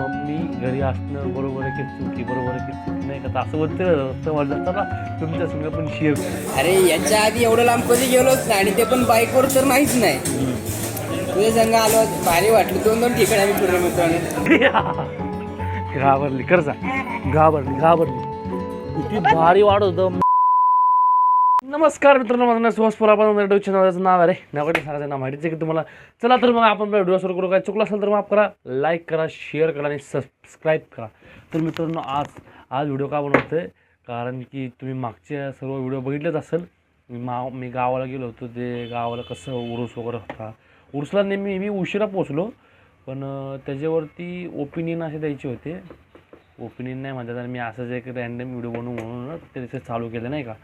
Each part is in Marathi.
मम्मी घरी असणं बरोबर आहे की चुकी? बरोबर आहे की चुकी? नाही का? असं होतं वाटलं चला तुमच्या संग पण शेअर अरे याच्या आधी एवढं लांब कधी गेलोच नाही आणि ते पण बाईकवर तर माहीच नाही. तुझ्या संग आलो भारी वाटलं. दोन दोन ठिकाणी आम्ही फिरलो मित्रांनो. घाबरली कर जा घाबरली घाबरली. किती भारी वाढ होतं. नमस्कार मित्रांनो माझं नाव सुहास पुरा आपण रेडिओ चॅनलचं नाव आहे नावाकडे सांगायचं नाव माहितीच आहे की तुम्हाला. चला तर मग आपण व्हिडिओ सुरू करू. काय चुकलं असेल तर माफ करा लाईक करा शेअर करा आणि सबस्क्राईब करा. तर मित्रांनो आज आज व्हिडिओ का बनवतोय? कारण की तुम्ही मागच्या सर्व व्हिडिओ बघितलेच असेल. मी मा मी गावाला गेलो होतो ते गावाला कसं उरूस वगैरे होता. उरूसला नेहमी मी उशिरा पोचलो पण त्याच्यावरती ओपिनियन असे द्यायचे होते. ओपिनियन नाही म्हणतात आणि मी असंच एक रॅन्डम व्हिडिओ बनवू म्हणून ते तसं चालू केलं नाही का?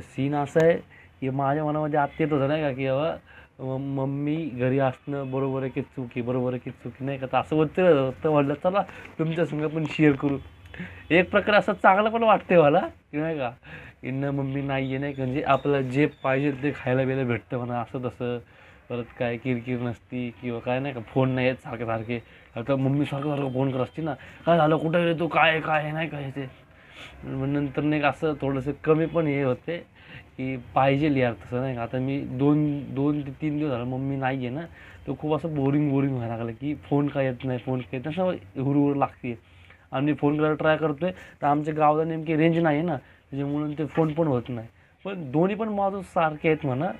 सीन असं आहे की माझ्या मनामध्ये आत्ता येत होतं नाही का की बाबा मम्मी घरी असणं बरोबर आहे की चुकी बरोबर आहे की चुकी नाही का? तर असं होतं तर म्हटलं चला तुमच्या संग पण शेअर करू. एक प्रकारे असं चांगलं पण वाटते मला की नाही का? की न मम्मी नाही आहे नाही का? म्हणजे आपल्याला जे पाहिजे ते खायला बियला भेटतं म्हणा असं तसं. परत काय किरकिर नसती किंवा काय नाही का? फोन नाही आहेत सारखे सारखे आता मम्मी सारखं सारखं फोन करत असते ना. काय झालं? कुठं गेले तू? काय आहे, काय नाही काय ते. नंतर नाही का असं थोडंसं कमी पण हे होते की पाहिजे यार तसं नाही का. आता मी दोन दोन ते तीन दिवस झालं मम्मी नाही आहे ना तर खूप असं बोरिंग बोरिंग व्हायला लागलं की फोन काय येत नाही फोन काय येत नाही. हुरहुर लागते. आम्ही फोन करायला ट्राय करतोय तर आमच्या गावाला नेमकी रेंज नाही आहे ना त्याच्यामुळे ते फोन पण होत नाही. पण दोन्ही पण बाजू सारखे आहेत म्हणा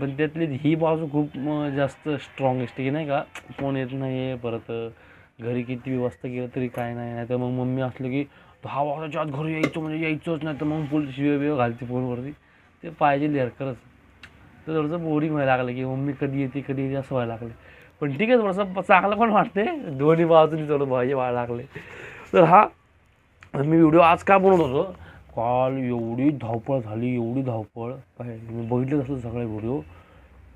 पण त्यातली ही बाजू खूप जास्त स्ट्रॉंगेस्ट की नाही का? फोन येत नाही आहे परत. घरी किती व्यवस्था केलं तरी काय नाही नाही तर मग मम्मी असलं की दहा वाजताच्या आत घरी यायचं म्हणजे यायचंच नाही तर मग फुल शिवे बिव घालते फोनवरती. ते पाहिजे यार खरंच. तर थोडंसं बोरिंग व्हायला लागलं की मम्मी कधी येते कधी येते असं व्हायला लागलं. पण ठीक आहे थोडंसं चांगलं पण वाटते दोन्ही बाजूनी थोडं भाजी व्हायला लागले. तर हा मी व्हिडिओ आज का बनवत होतो? काल एवढी धावपळ झाली एवढी धावपळ. काय मी बघितलं असं सगळे व्हिडिओ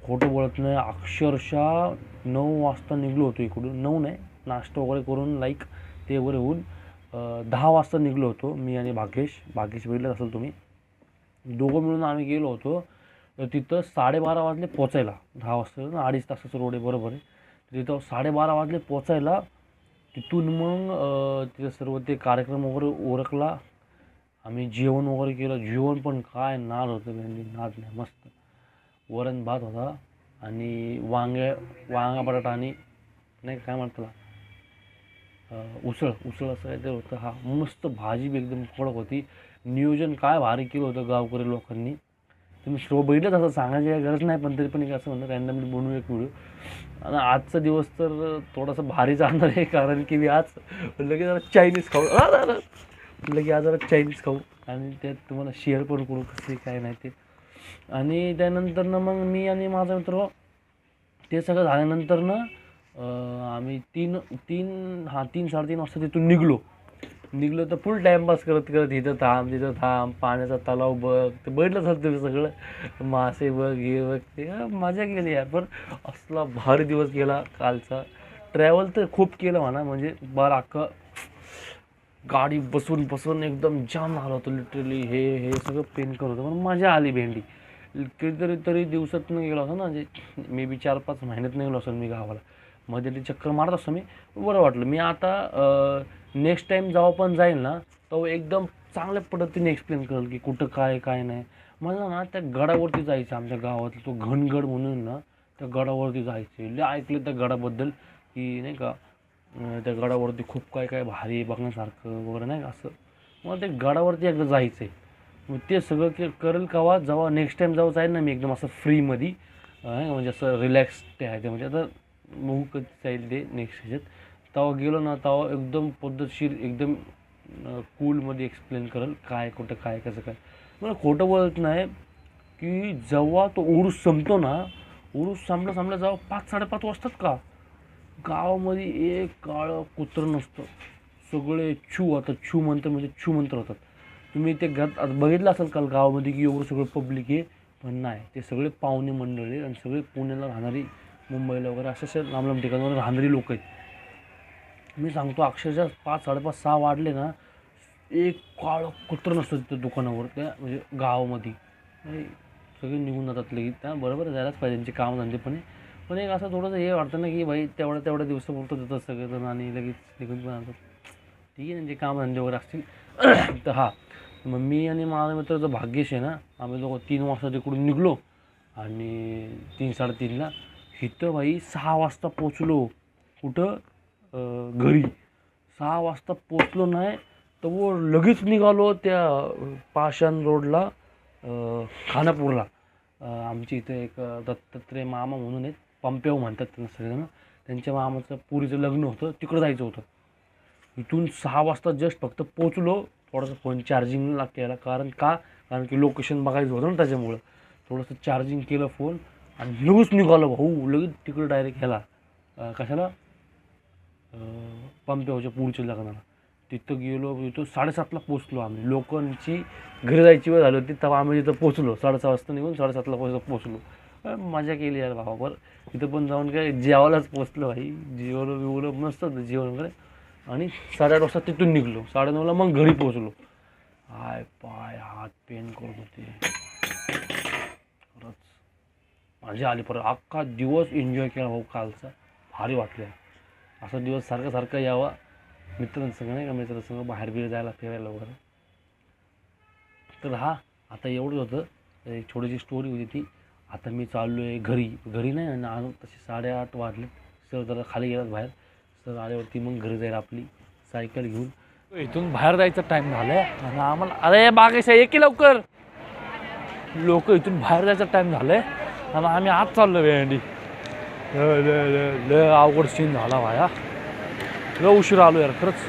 खोटं बोलत नाही. अक्षरशः नऊ वाजता निघलो होतो इकडून. नऊ नाही नाश्ता वगैरे करून लाईक ते वगैरे होऊन दहा वाजता निघलो होतो मी आणि भाग्येश. भाग्येश बघितलं असेल तुम्ही. दोघं मिळून आम्ही गेलो होतो तर तिथं साडेबारा वाजले पोचायला. दहा वाजता ना अडीच तासाचं रोड आहे बरोबर आहे. तिथं साडेबारा वाजले पोचायला तिथून मग तिथं सर्व ते कार्यक्रम वगैरे ओरखला. आम्ही जेवण वगैरे केलं. जेवण पण काय नाद होतं त्यांनी नाद नाही मस्त. वरण भात होता आणि वांगे वांगा बटाटा आणि नाही काय म्हणतात उसळ उसळ असं काहीतरी होतं. हा मस्त भाजी बी एकदम कडक होती. नियोजन काय भारी केलं होतं गावकरी लोकांनी. तुम्ही शो बघितलंच असं सांगायची काही गरज नाही पण तरी पण एक असं म्हणलं रॅन्डमली बनवू एक व्हिडिओ. आणि आजचा दिवस तर थोडासा भारी जाणार आहे कारण की मी आज म्हणलं की जरा चायनीज खाऊ. आ, म्हटलं की आज जरा चायनीज खाऊ. आणि त्यात तुम्हाला शेअर पण करू कसे काय नाही ते. आणि त्यानंतर ना मग मी आणि माझा मित्र ते सगळं झाल्यानंतर ना आम्ही तीन तीन हां तीन साडेतीन वाजता तिथून निघलो. निघलो तर फुल टाईमपास करत करत इथं थांब तिथं थांब पाण्याचा तलाव बघ ते बघितलंच असतं तुम्ही सगळं? मासे बघ हे बघ ते मजा केली यार. पण असला भारी दिवस गेला कालचा. ट्रॅव्हल तर खूप केलं म्हणा म्हणजे बरं अख्खं गाडी बसून बसून एकदम जाम झालं होतं लिटरली हे हे सगळं पेन करत होतं. पण मजा आली भेंडी. कितीतरी तरी दिवसातनं गेलो असं ना म्हणजे मे बी चार पाच महिन्यात गेलो असेल मी गावाला. मध्ये ते चक्कर मारत असतो मी बरं वाटलं. मी आता नेक्स्ट टाईम जेव्हा पण जाईल ना तो एकदम चांगल्या पद्धतीने एक्सप्लेन करेल की कुठं काय काय नाही. मला ना त्या गडावरती जायचं आमच्या गावात तो घनगड म्हणून ना त्या गडावरती जायचं लय ऐकलं त्या गडाबद्दल की नाही का त्या गडावरती खूप काय काय भारी आहे बघण्यासारखं वगैरे नाही का असं. मला ते गडावरती एकदा जायचं आहे मग ते सगळं के करेल केव्हा जेव्हा नेक्स्ट टाईम जेव्हा जाईल ना मी एकदम असं फ्रीमध्ये म्हणजे असं रिलॅक्स ते आहे ते. म्हणजे आता बघू कधी जाईल ते नेक्स्ट ह्याच्यात. तेव्हा गेलो ना तेव्हा एकदम पद्धतशीर एकदम कूलमध्ये एक्सप्लेन करेल काय कुठं काय कसं काय. मला खोटं बोलत नाही की जेव्हा तो उरूस संपतो ना उरूस संपला संपला जेव्हा पाच साडेपाच वाजतात का? गावामध्ये एक काळं कुत्रं नसतं. सगळे छू होतात छू मंत्र म्हणजे छू मंत्र होतात. तुम्ही ते घरात आता बघितलं असाल काल गावामध्ये की एवढं सगळं पब्लिक आहे पण नाही. ते सगळे पाहुणे मंडळी आणि सगळे पुण्याला राहणारी मुंबईला वगैरे अशा असे लांब लांब ठिकाणावर राहणारी लोक आहेत. मी सांगतो अक्षरशः पाच साडेपाच सहा वाढले ना एक काळं कुत्र नसतं तिथं दुकानावर त्या म्हणजे गावामध्ये. सगळे निघून जातात लगेच. त्या बरोबर जायलाच पाहिजे त्यांचे काम पण पण एक असं थोडंसं हे वाटतं ना की भाई तेवढ्या तेवढ्या दिवस देतात सगळेजण आणि लगेच निघून पण आणतात ठीक आहे त्यांचे काम धंदे वगैरे असतील. तर हा मग मी आणि माझा मित्राचं भाग्यश आहे ना आम्ही लोक तीन वाजता तिकडून निघलो आणि तीन साडेतीनला इथं बाई सहा वाजता पोचलो. कुठं? घरी. सहा वाजता पोचलो नाही तर वो लगेच निघालो त्या पाषाण रोडला खानापूरला. आमच्या इथे एक दत्तात्रय मामा म्हणून आहेत पंप्याव म्हणतात त्यांना सगळेजण. त्यांच्या मामाचं पुरीचं लग्न होतं तिकडं जायचं होतं. इथून सहा वाजता जस्ट फक्त पोचलो. थोडंसं फोन चार्जिंगला केला. कारण का? कारण की लोकेशन बघायचं होतं ना त्याच्यामुळं. थोडंसं चार्जिंग केलं फोन. आणि लगेच निघालो भाऊ लगेच तिकडं डायरेक्ट ह्याला. कशाला? पंप्यावच्या पुढच्या लग्नाला. तिथं गेलो तिथं साडेसातला पोचलो आम्ही. लोकांची घरी जायची वेळ झाली होती तेव्हा आम्ही तिथं पोचलो साडेसहा वाजता निघून साडेसातला पोचलो पोचलो मजा केली यार भावा बरं. तिथं पण जाऊन काय जेवायलाच पोचलो भाई. जेवलं बिवलं मस्त होतं जेवण वगैरे. आणि साडेआठ वाजता तिथून निघलो. साडेनऊला मग घरी पोचलो हाय पाय हात पेन करत होते. खरंच. मजा आली परत. अख्खा दिवस एन्जॉय केला भाऊ कालचा. भारी वाटलं. असा दिवस सारखं सारखं यावा. मित्रांसंग नाही का? मित्रांसंग बाहेर बिर जायला फिरायला वगैरे. तर हा आता एवढंच होतं. एक छोटीशी स्टोरी होती ती. आता मी चाललो आहे घरी. घरी नाही आणि आणून तसे साडेआठ वाजले. सर जरा खाली गेलात बाहेर. सर आल्यावरती मग घरी जाईल आपली. सायकल घेऊन. इथून बाहेर जायचा टाईम झाला आहे आणि आम्हाला अरे बागेशा ये की लवकर. लोक इथून बाहेर जायचा टाईम झाला आहे आणि आम्ही आज चाललो वेळंडी लय अवघड सीन झाला भाया लय उशीर आलो यार खरंच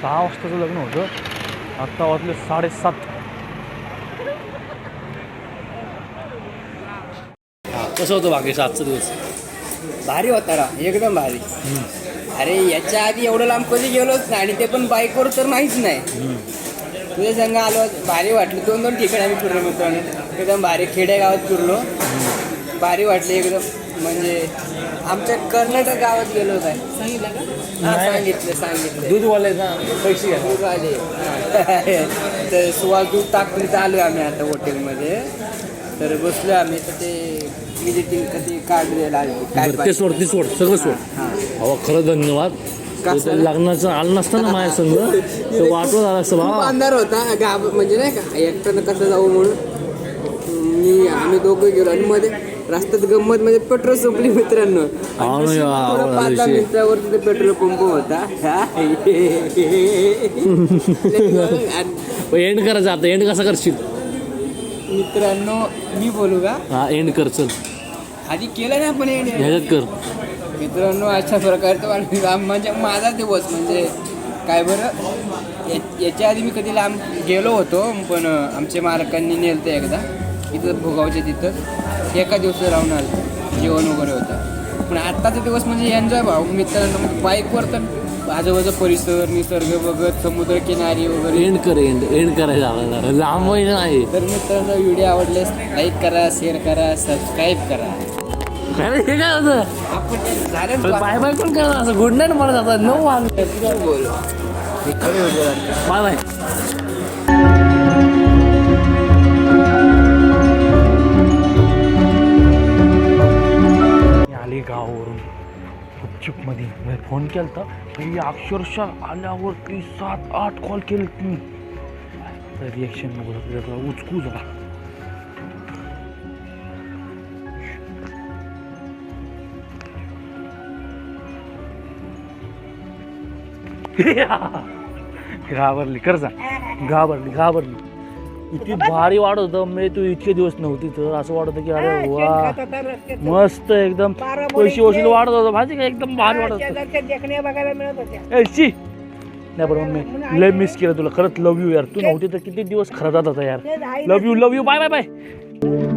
सहा वाजताचं लग्न होतं आत्ता वाजले साडेसात कसं होतं बागेश आजचा दिवस भारी होता रा एकदम भारी अरे याच्या आधी एवढं लांब कधी गेलोच नाही आणि ते पण बाईकवर तर माहीच नाही तुझ्या संग आलो भारी वाटलं दोन दोन ठिकाणी आम्ही फिरलो मित्रांनो एकदम भारी खेडेगावात फिरलो भारी वाटले एकदम. म्हणजे आमच्या कर्नाटक गावात गेलो काय हा सांगितलं सांगितलं. दूधवाले ना पैसे घ्या. दूध आले तर सुवास दूध टाकून आलो आम्ही आता हॉटेलमध्ये. तर बसलो आम्ही तर ते विजिटिंग कधी कार्ड द्यायला आले काय ते सोड ते सोड सगळं सोड. हां अहो खरं धन्यवाद. लग्नाचं आलं नसतं ना माझ्या संग. तर वाटलं झालं असतं खूप बा अंधार होता गाव म्हणजे नाही का एकट्यानं कसं जाऊ म्हणून. मी आम्ही दोघं गेलो आणि मध्ये रस्त्यात गंमत म्हणजे पेट्रोल संपली मित्रांनो. पाच दहा. मिनिटावर तिथे पेट्रोल पंप होता. आणि एंड करायचं आता एंड कसा करशील? मित्रांनो मी बोलू का? हा एंड कर चल. आधी केलं ना आपण हे ह्याच्यात कर. मित्रांनो अशा प्रकारचं म्हणजे माझा दिवस म्हणजे काय बरं? या- याच्या आधी मी कधी लांब गेलो होतो पण आमच्या मालकांनी नेलं ते एकदा. इथं भोगावच्या तिथं. एका दिवस राहून आलं जेवण वगैरे होतं. पण आत्ताचा दिवस म्हणजे एन्जॉय भाऊ. मित्रांनो म्हणजे बाईकवर तर आजूबाजूचा परिसर निसर्ग बघत समुद्र किनारी वगैरे. एंड कर एंड एंड आपल्याला लांब नाही. तर मित्रांनो व्हिडिओ आवडल्यास लाईक करा शेअर करा सबस्क्राईब करा. हे काय होतं? आपण झालं बाय बाय पण करा. असं गुड नाईट म्हणत आता नऊ वाजले. बोल. बाय बाय आली गावावरून. गुपचूपमध्ये. मी फोन केला होता तरी अक्षरशः आल्यावरती सात आठ कॉल केले मी. रिॲक्शन नको उचकू झाला घाबरली कर जा घाबरली घाबरली. इतकी भारी वाढत होतं. म्हणजे तू इतके दिवस नव्हती तर असं वाटत की अरे वा मस्त एकदम पैसे वशील वाढत होतं. भाजी का एकदम भारी वाढत होतं. ए शी! नाही बरं मी लय मिस केलं तुला. खरंच लव यू यार. तू नव्हती तर किती दिवस खरं जात होता यार. Love you love you bye bye bye